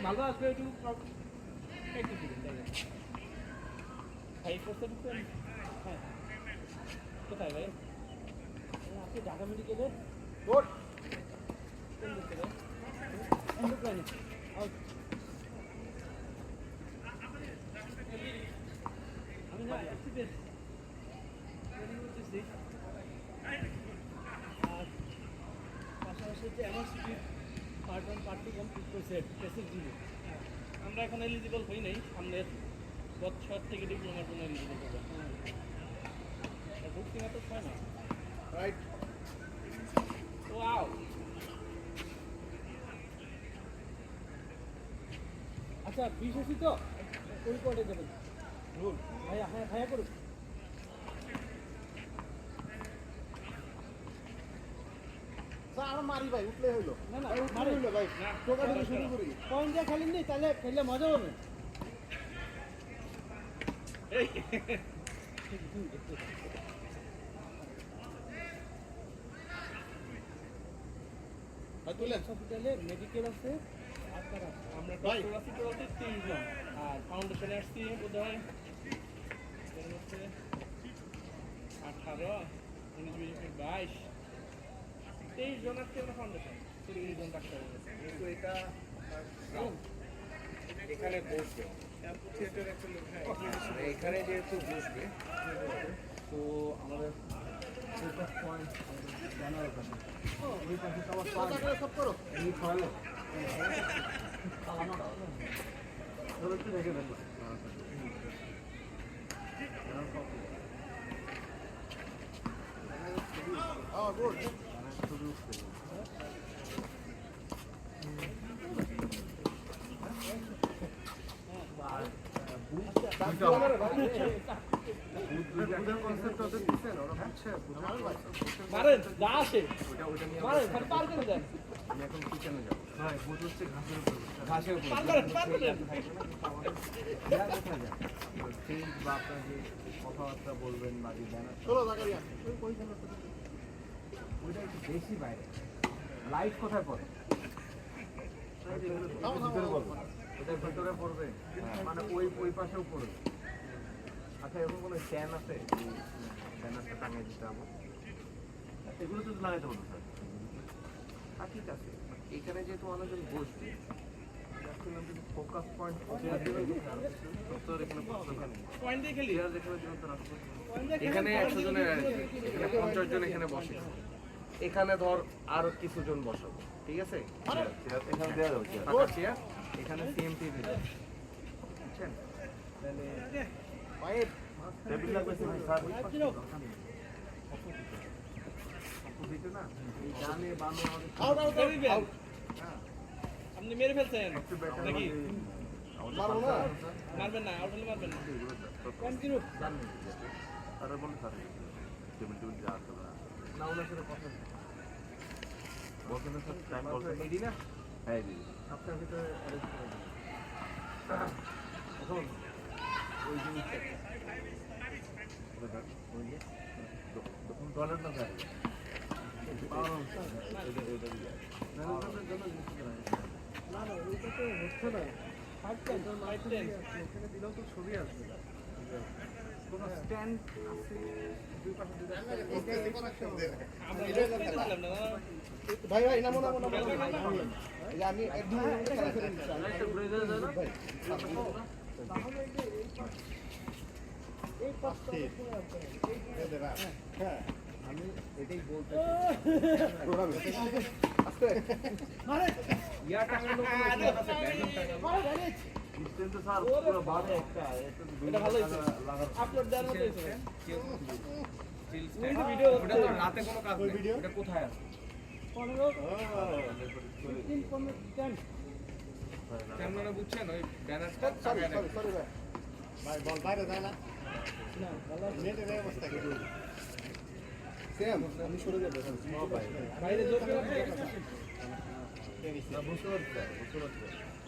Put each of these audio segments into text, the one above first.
ভালো আসবে একটু একটু দিবেন তাহলে ভাই হ্যাঁ। কোথায় ভাই? আপনি ঢাকা মেডিকেলে গুড কোন দিকে ভাই এন্ডোক্রাইন আউট আমি না অ্যাক্সিডেন্ট পাশাপাশি হচ্ছে এমআরসিপি পার্ট কমপ্লিট করছে আমরা এখন এলিজিবল হই নাই সামনের বছর থেকে ডিপ্লোমার জন্য এলিজিবল হবে। মাত্র ছয় না। রাইট ওয়াও আচ্ছা বিশেষই তো ওই কোয়ার্টে যাবেন। ভাইয়া হ্যাঁ ভাইয়া করুন আর মারি ভাই উঠলে হইল। না, না, মারি। হইল ভাই না, টোকা শুরু করি। পয়েন্ট দিয়ে খেলেন নি তাহলে খেললে মজা হবে। এই। ভাই তুলেন হসপিটালে মেডিকেল আছে আমরা। ডক্টর আছি টোটাল আর ফাউন্ডেশনে আসছি বোধ হয় আঠারো উনিশ বাইশ। তেইশ জন আসছে আমরা ফাউন্ডেশন তিরিশ জন ডাক্তার কিন্তু এটা এখানে বসবে। মানে এখানে যেহেতু বসবে তো আমাদের ফোকাস পয়েন্ট জানার ওখানে। এই পাশে সবার কথা সব করো। এই ফলে ধরো একটু রেখে দেবো হ্যাঁ গুড কথাবার্তা বলবেন বা যে ব্যানার চলো জাকারিয়া ওইটা একটু বেশি বাইরে। লাইট কোথায় পড়ে? থামো, ভিতরে পড়বে? মানে ওই ওই পাশেও পড়বে। আচ্ছা এরকম কোনো স্ট্যান্ড আছে? ব্যানারটা টাঙিয়ে দিতে আমার এগুলো তো লাগাইতে পারব স্যার। হ্যাঁ ঠিক আছে। এখানে যেহেতু অনেকজন বসবে ফোকাস। পয়েন্ট এখানে একশো জনের এখানে পঞ্চাশ জন এখানে বসে। এখানে ধর আরও কিছু জন বসাবো ঠিক আছে? এখানে সিএমপি. আউট আপনি মেরে ফেলছেন। নাকি মারবেন না আউট হলে মারবেন না। কন্টিনিউ তারা বলে স্যার টেবিল টেবিল যা আছে। না ওনার সাথে কথা বলছেন স্যার টাইম বলছেন এডি না হ্যাঁ এডি সপ্তাহের ভিতরে অ্যারেঞ্জ করে দিন এখন ওই জিনিসটা তখন ডলার না না না ওইটা তো হচ্ছে না। এখানে দিলেও তো ছবি আসবে। ভাই ভাই নামো নামো আমি তাহলে। হ্যাঁ এটাই বলতে ইয়া টাঙানো কোনো আরে, ইয়া আছে, ব্যাকগ্রাউন্ড টাঙানো। মারে গাড়ি ডিসটেন্স স্যার পুরো বাদে একটা এটা ভালো হয়েছে আপলোড দেওয়ার মতো হয়েছে স্টিল ওই যে ভিডিও ওটা তো রাতে কোনো কাজ নেই। ভিডিও? কোথায় আছে? পনেরো? ফিফটিন পনেরো টেন। ক্যামেরা বুঝছেন? ওই ব্যানারটা সরি সরি সরি ভাই। ভাই বল বাইরে যায় না। না নেটে অবস্থা কি? সেম আমি সরে যাব বাইরে জোর করে বুঝতে পারছি বুঝতে পারছি।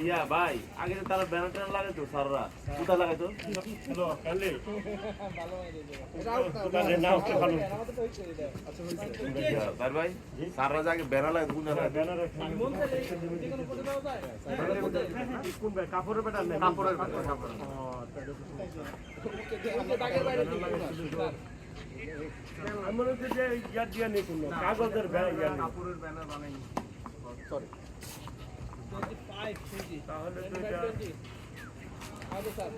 ইয়া ভাই আগে তো তারা ব্যানার ট্যানার লাগাইতো স্যাররা। কোথায় লাগাইতো তো আচ্ছা ভাই স্যাররা যাকে ব্যানার লাগাইতো কোনো যায়। কাপড়ের ব্যাটার নেই কাপড়ের ব্যাটার কাপড়ের ওই যে দাগের বাইরে দিকে স্যার। কাগজের কাপড়ের ব্যানার বানাই সরি 25 কেজি তাহলে তো এটা 20 আগে স্যার।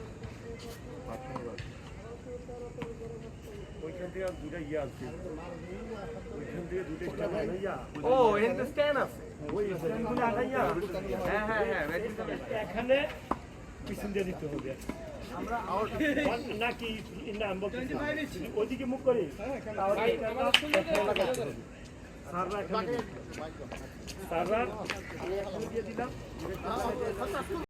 ওইখান থেকে দুটা ইয়ে আছে। ওইখান থেকে দুটো ও এখানে স্ট্যান্ড আছে। ওই স্ট্যান্ডগুলো আনাইয়া হ্যাঁ হ্যাঁ হ্যাঁ এখানে পিছন দিয়ে দিতে হবে। আমরা নাকি না আমি ওইদিকে মুখ করি। সুন্দর করে সাররা সাররা। দিয়ে দিলাম।